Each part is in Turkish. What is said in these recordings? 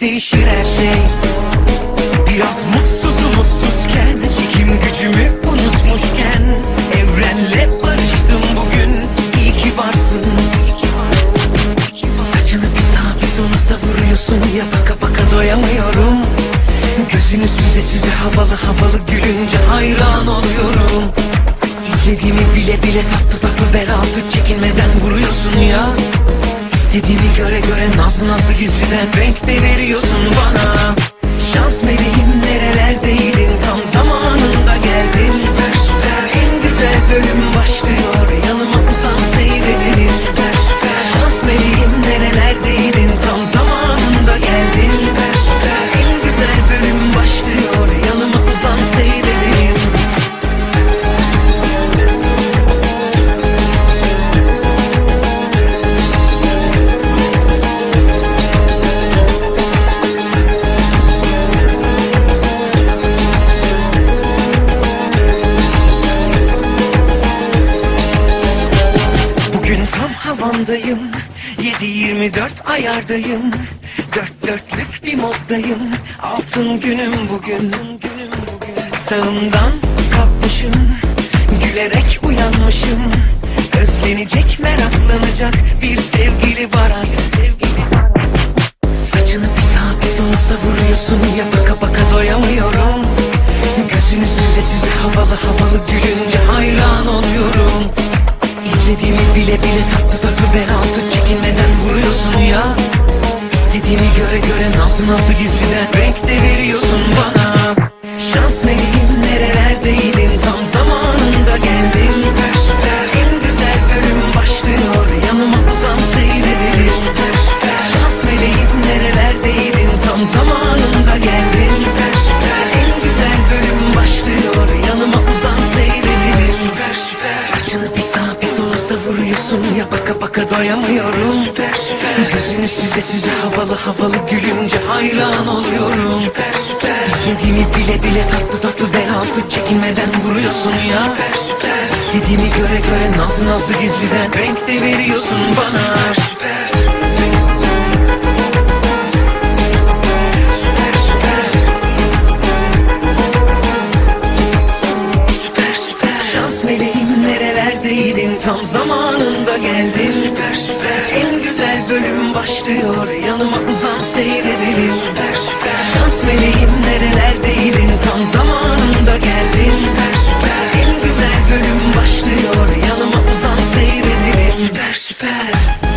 değişir her şey. Biraz mutsuz umutsuzken Çekim gücümü unutmuşken Evrenle barıştım bugün. İyi ki varsın. Saçını bir sağa bir sola savuruyorsun. Ya baka baka doyamıyorum. Gözünü süze süze havalı havalı gülünce hayran oluyorum. İstediğimi bile bile tatlı tatlı bel altı çekinmeden vuruyorsun ya İstediğimi göre göre nazlı nazlı gizliden renk de veriyorsun bana tam havamdayım 7-24 ayardayım. Dört dörtlük bir moddayım. Altın günüm bugün. Sağımdan kalkmışım. Gülerek uyanmışım. Özlenecek meraklanacak Bir sevgili var artık. Saçını bir sağa bir sola savuruyorsun. Ya baka baka doyamıyorum. Gözünü süze süze havalı havalı gülünce hayran oluyorum. İstediğimi bile bile tatlı tatlı vuruyorsun ya. İstediğimi göre göre nazlı nazlı gizliden renk de veriyorsun bana. Şans meleğim nerelerdeydin tam savuruyorsun ya baka baka doyamıyorum. Süper süper. Gözünü süze süze havalı havalı gülünce hayran oluyorum. Süper süper. İstediğimi bile bile tatlı tatlı bel altı çekinmeden vuruyorsun ya. Süper süper. İstediğimi göre göre nazlı nazlı gizliden renk de veriyorsun bana. Süper süper tam zamanında geldin Süper süper en güzel bölüm başlıyor. Yanıma uzan seyredelim Süper süper Şans meleğim nerelerdeydin? Tam zamanında geldin. Süper süper en güzel bölüm başlıyor. Yanıma uzan seyredelim Süper süper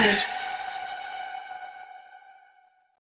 süper Süper süper